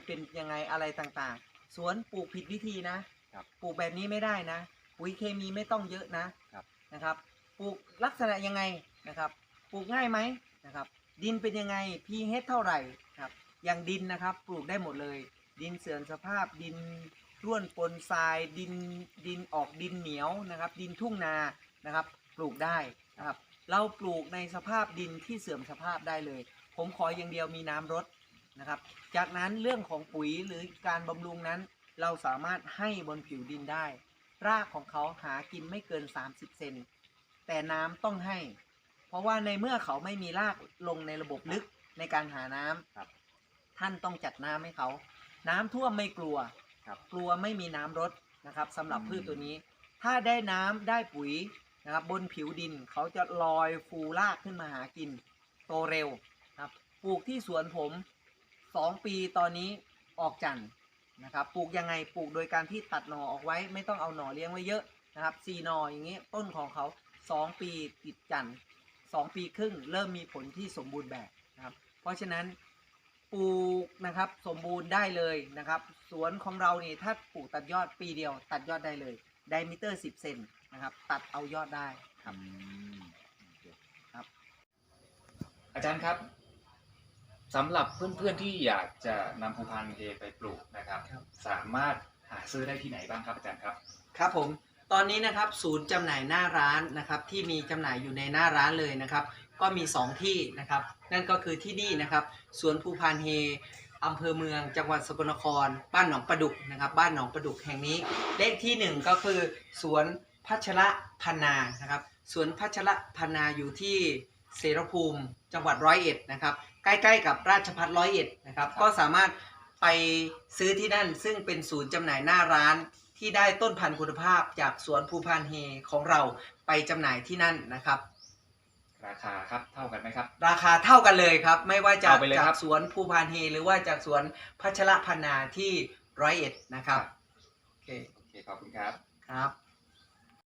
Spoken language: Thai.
มันเป็นยังไงอะไรต่างๆ สวนปลูกผิดวิธีนะ ครับปลูกแบบนี้ไม่ได้นะ ปุ๋ยเคมีไม่ต้องเยอะนะครับ นะครับ ปลูกลักษณะยังไงนะครับ ปลูกง่ายไหมนะครับ ดินเป็นยังไง pH เท่าไหร่ครับอย่างดินนะครับ ปลูกได้หมดเลย ดินเสื่อมสภาพดินร่วนปนทรายดินดินออกดินเหนียวนะครับ ดินทุ่งนานะครับ ปลูกได้นะครับ เราปลูกในสภาพดินที่เสื่อมสภาพได้เลย ผมขออย่างเดียวมีน้ำรด นะครับ จากนั้นเรื่องของปุ๋ยหรือการบำรุงนั้น เราสามารถให้บนผิวดินได้ รากของเขาหากินไม่เกิน 30 เซนแต่น้ำต้องให้ เพราะว่าในเมื่อเขาไม่มีรากลงในระบบลึกในการหาน้ำครับ ท่านต้องจัดน้ำให้เขา น้ำท่วมไม่กลัว ครับ กลัวไม่มีน้ำรดนะครับสำหรับพืชตัวนี้ ถ้าได้น้ำได้ปุ๋ยนะครับบนผิวดินเขาจะลอยฟูรากขึ้นมาหากิน โตเร็วครับปลูกที่สวนผม สองปีตอนนี้ออกจันทร์นะครับ ปลูกยังไงปลูกโดยการที่ตัดหน่อออกไว้ ไม่ต้องเอาหน่อเลี้ยงไว้เยอะนะครับสี่หน่ออย่างนี้ต้นของเขาสองปีติดจันทร์สองปีครึ่งเริ่มมีผลที่สมบูรณ์แบบนะครับ เพราะฉะนั้นปลูกนะครับสมบูรณ์ได้เลยนะครับ สวนของเรานี่ถ้าปลูกตัดยอดปีเดียว ตัดยอดได้เลยไดมิเตอร์10เซนนะครับ ตัดเอายอดได้ครับอืมโอเคครับ อาจารย์ครับ สำหรับเพื่อนๆที่อยากจะนำภูพานเฮไปปลูกนะครับ ครับ สามารถหาซื้อได้ที่ไหนบ้างครับอาจารย์ครับ ครับผมตอนนี้นะครับศูนย์จำหน่ายหน้าร้านนะครับที่มีจำหน่ายอยู่ในหน้าร้านเลยนะครับ ก็มี 2 ที่นะครับนั่นก็คือที่นี่นะครับสวนภูพานเฮอำเภอเมืองจังหวัดสกลนคร บ้านหนองประดุกนะครับบ้านหนองประดุกแห่งนี้ เลขที่1 ก็คือสวนพัชระพันนานะครับสวนพัชระพันนาอยู่ที่ เสรภูมิจังหวัดร้อยเอ็ดนะครับ ใกล้ๆกับราชพัฒร้อยเอ็ดนะครับครับ ก็สามารถไปซื้อที่นั่น ซึ่งเป็นศูนย์จำหน่ายหน้าร้านที่ได้ต้นพันธุ์คุณภาพจากสวนภูพานเฮของเราไปจำหน่ายที่นั่นนะครับ ราคาครับเท่ากันไหมครับ ราคาเท่ากันเลยครับ ไม่ว่าจะเอาไปเลยจาครักบ สวนภูพานเฮหรือว่าจากสวนพัชระพันนาที่ร้อยเอ็ดนะครับโอเคโอเคขอบคุณครับ ครับ